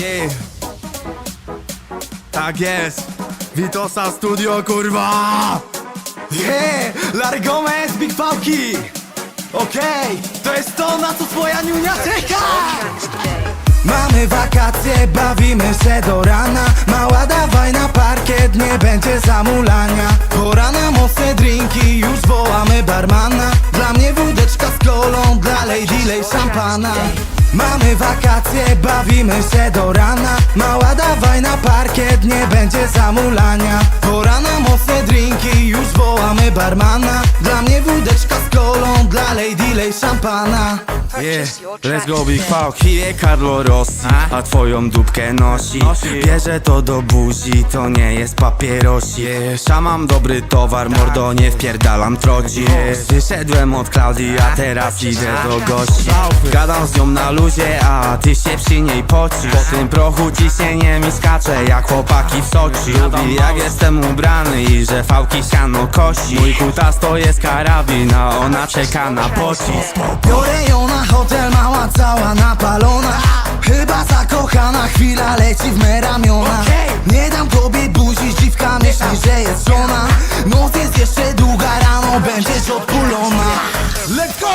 Yeah. Tak jest. Witosa Studio, kurwa! Yeah! Larry Gomez, Big Pałki! Okej, to jest to, na co twoja niunia czeka! Mamy wakacje, bawimy się do rana Mała dawaj na parkiet, nie będzie zamulania Pora na mocne drinki, już wołamy barmana Dla mnie wódeczka z kolą, dla Lady Lej szampana Mamy wakacje, bawimy się do rana. Mała dawaj na parkiet, nie będzie zamulania. Pora na mocne drinki, już wołamy barmana. Dla mnie wódeczka z kolą, dla Lady Lej szampana Yeah, let's go Big Pałki, je Carlo Rossi A? twoją dupkę nosi. Bierze to do buzi, to nie jest papierosi. Yeah. Szamam dobry towar, mordo nie wpierdalam troci. Yeah. Wyszedłem od Klaudii, a teraz idę do gości. Gadam z nią na luzie, a ty się przy niej pocisz. Po tym prochu ciśnienie mi skacze, jak chłopaki w Soczi. Lubi jak jestem ubrany i że fałki siano kosi Mój kutas to jest karabin, a ona czeka na pocisk. Biorę ją na hotel, mała cała napalona. Chyba zakochana, chwila leci w me ramiona. Nie dam tobie buzi, dziwka myśli, że jest żona. Noc jest jeszcze długa, rano będziesz odpulona. Let's go!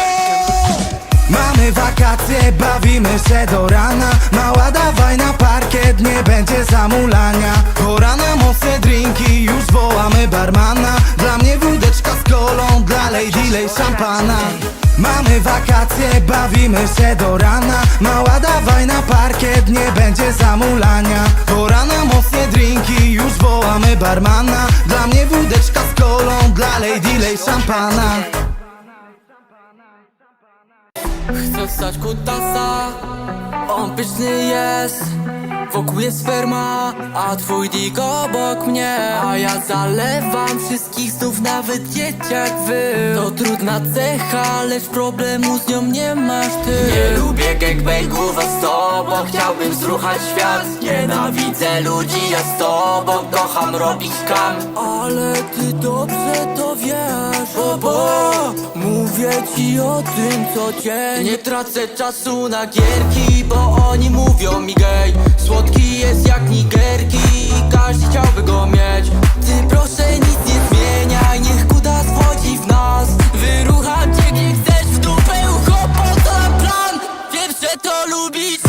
Mamy wakacje, bawimy się do rana. Mała dawaj na parkiet, nie będzie zamulania. Pora na mocne drinki, już wołamy barmana. Dla mnie wódeczka z kolą, dla Lady Lej szampana Mamy wakacje, bawimy się do rana. Mała dawaj na parkiet, nie będzie zamulania. Pora na mocne drinki, już wołamy barmana. Dla mnie wódeczka z kolą, dla Lady Lej szampana. Chcę wstać kutasa On pyszny jest Wokół jest sperma A twój dig obok mnie. A ja zalewam wszystkich znów Nawet dzieciak wy. To trudna cecha Lecz problemu z nią nie masz ty. Nie lubię gangbangów A z tobą chciałbym zruchać świat. Nienawidzę ludzi Ja z tobą kocham robić kam Ale ty dobrze to wiesz Bo, bo Mówię ci o tym co dzień Nie tracę czasu na gierki Bo